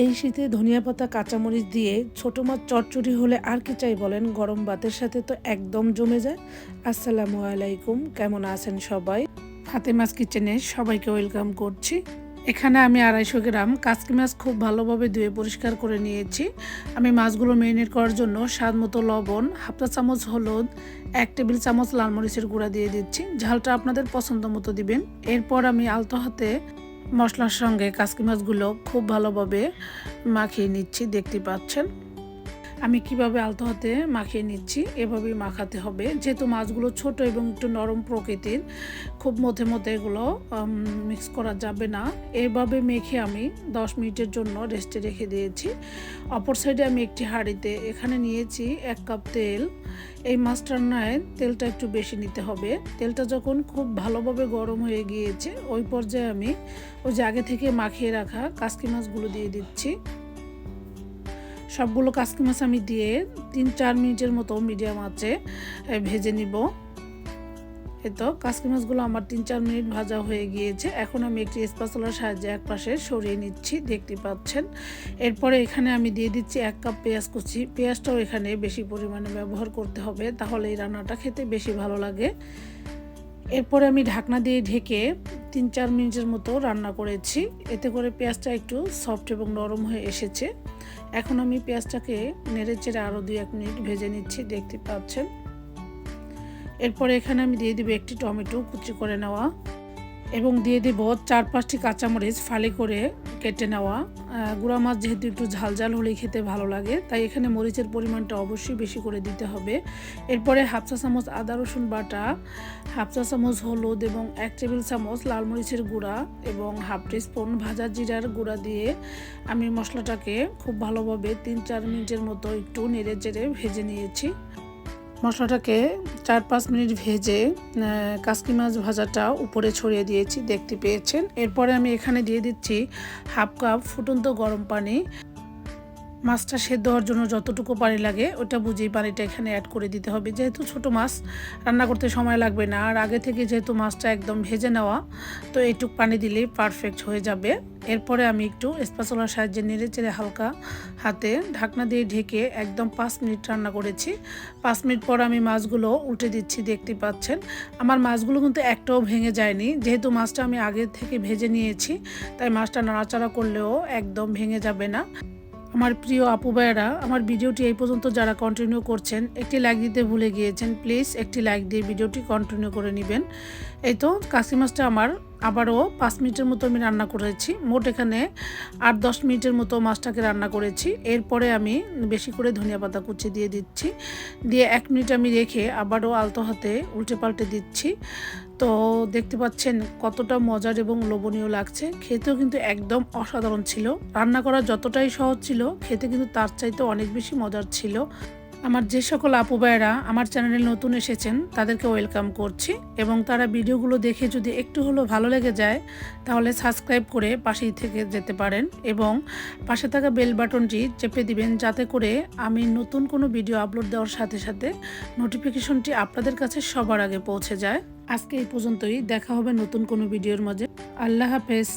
এই শীতে ধনিয়া পাতা, কাঁচামরিচ দিয়ে ছোটো মাছ চটচড়ি হলে আর কি চাই বলেন? গরম ভাতের সাথে তো একদম জমে যায়। আসসালামু আলাইকুম, কেমন আছেন সবাই? ফাতেমাস কিচেনে সবাইকে ওয়েলকাম করছি। এখানে আমি আড়াইশো গ্রাম কাসকি মাছ খুব ভালোভাবে ধুয়ে পরিষ্কার করে নিয়েছি। আমি মাছগুলো মেরিনেট করার জন্য স্বাদ মতো লবণ হাফটা চামচ হলুদ, এক টেবিল চামচ লাল মরিচের গুঁড়া দিয়ে দিচ্ছি। ঝালটা আপনাদের পছন্দ মতো দিবেন। এরপর আমি আলতো হাতে মশলার সঙ্গে কাসকি মাছগুলো খুব ভালোভাবে মাখিয়ে নিচ্ছি দেখতে পাচ্ছেন। আমি কীভাবে আলতো হাতে মাখিয়ে নিচ্ছি? এভাবেই মাখাতে হবে। যেহেতু মাছগুলো ছোট এবং একটু নরম প্রকৃতির, খুব মধ্যে মধ্যে এগুলো মিক্স করা যাবে না। এভাবে মেখে আমি দশ মিনিটের জন্য রেস্টে রেখে দিয়েছি। অপর সাইডে আমি একটি হাঁড়িতে এখানে নিয়েছি এক কাপ তেল। এই মাছ রান্নায় তেলটা একটু বেশি নিতে হবে। তেলটা যখন খুব ভালোভাবে গরম হয়ে গিয়েছে, ওই পর্যায়ে আমি ওই যে আগে থেকে মাখিয়ে রাখা কাসকি মাছগুলো দিয়ে দিচ্ছি। সবগুলো কাসকি মাছ আমি দিয়ে তিন চার মিনিটের মতো মিডিয়াম এ, ভেজে নিব। তো কাসকি মাছগুলো আমার তিন চার মিনিট ভাজা হয়ে গিয়েছে। এখন আমি একটি স্পাচলার সাহায্যে এক পাশে সরিয়ে নিচ্ছি দেখতে পাচ্ছেন। এরপরে এখানে আমি দিয়ে দিচ্ছি এক কাপ পেঁয়াজ কুচি। পেঁয়াজটাও এখানে বেশি পরিমাণে ব্যবহার করতে হবে তাহলে এই রান্নাটা খেতে বেশি ভালো লাগে। এরপরে আমি ঢাকনা দিয়ে ঢেকে তিন চার মিনিটের মতো রান্না করেছি। এতে করে পেঁয়াজটা একটু সফট এবং নরম হয়ে এসেছে। এখন আমি পেঁয়াজটাকে নেড়ে চেড়ে আরও দুই এক মিনিট ভেজে নিচ্ছি, দেখতে পাচ্ছেন। এরপরে এখানে আমি দিয়ে দিব একটি টমেটো কুচি করে নেওয়া। এবং দিয়ে দেব চার পাঁচটি কাঁচামরিচ ফালি করে কেটে নেওয়া। গুঁড়া মাছ যেহেতু একটু ঝাল ঝাল হলেই খেতে ভালো লাগে, তাই এখানে মরিচের পরিমাণটা অবশ্যই বেশি করে দিতে হবে। এরপরে হাফ চা চামচ আদা, রসুন বাটা, হাফ চা চামচ হলুদ এবং এক টেবিল চামচ লাল মরিচের গুঁড়া এবং হাফ টি স্পুন ভাজা জিরার গুঁড়া দিয়ে আমি মশলাটাকে খুব ভালোভাবে তিন চার মিনিটের মতো একটু নেড়ে চেড়ে ভেজে নিয়েছি। মশলাটাকে চার পাঁচ মিনিট ভেজে কাসকি মাছ ভাজাটা উপরে ছড়িয়ে দিয়েছি, দেখতে পেয়েছেন। এরপরে আমি এখানে দিয়ে দিচ্ছি হাফ কাপ ফুটন্ত গরম পানি। মাছটা সেদ্ধ হওয়ার জন্য যতটুকু পানি লাগে ওটা বুঝেই পানিটা এখানে অ্যাড করে দিতে হবে। যেহেতু ছোট মাছ, রান্না করতে সময় লাগবে না। আর আগে থেকে যেহেতু মাছটা একদম ভেজে নেওয়া, তো এইটুক পানি দিলেই পারফেক্ট হয়ে যাবে। এরপরে আমি একটু স্পাচলার সাহায্যে নেড়ে চেড়ে হালকা হাতে ঢাকনা দিয়ে ঢেকে একদম পাঁচ মিনিট রান্না করেছি। পাঁচ মিনিট পর আমি মাছগুলো উল্টে দিচ্ছি, দেখতে পাচ্ছেন। আমার মাছগুলো কিন্তু একটাও ভেঙে যায়নি। যেহেতু মাছটা আমি আগে থেকে ভেজে নিয়েছি, তাই মাছটা নাড়াচাড়া করলেও একদম ভেঙে যাবে না। আমার প্রিয় আপু ভাইয়েরা, আমার ভিডিওটি এই পর্যন্ত যারা কন্টিনিউ করছেন, একটি লাইক দিতে ভুলে গিয়েছেন প্লিজ একটি লাইক দিয়ে ভিডিওটি কন্টিনিউ করে নেবেন। এই তো, কাশি মাছটা আমার আবারও পাঁচ মিনিটের মতো আমি রান্না করেছি। মোট এখানে আট দশ মিনিটের মতো মাছটাকে রান্না করেছি। এরপরে আমি বেশি করে ধনিয়া পাতা কুচি দিয়ে দিচ্ছি। দিয়ে এক মিনিট আমি রেখে আবারও আলতো হাতে উল্টে পাল্টে দিচ্ছি। তো দেখতে পাচ্ছেন কতটা মজার এবং লোভনীয় লাগছে। খেতেও কিন্তু একদম অসাধারণ ছিল। রান্না করা যতটাই সহজ ছিল, খেতে কিন্তু তার চাইতে অনেক বেশি মজার ছিল। আমার যে সকল আপু ভাইয়েরা আমার চ্যানেলে নতুন এসেছেন, তাদেরকে ওয়েলকাম করছি এবং তারা ভিডিওগুলো দেখে যদি একটু হলেও ভালো লেগে যায়, তাহলে সাবস্ক্রাইব করে পাশেই থেকে যেতে পারেন এবং পাশে থাকা বেল বাটনটি চেপে দিবেন যাতে করে আমি নতুন কোনো ভিডিও আপলোড দেওয়ার সাথে সাথে নোটিফিকেশনটি আপনাদের কাছে সবার আগে পৌঁছে যায়। আজকে এই পর্যন্তই, দেখা হবে নতুন কোনো ভিডিওর মাঝে। আল্লাহ হাফেজ।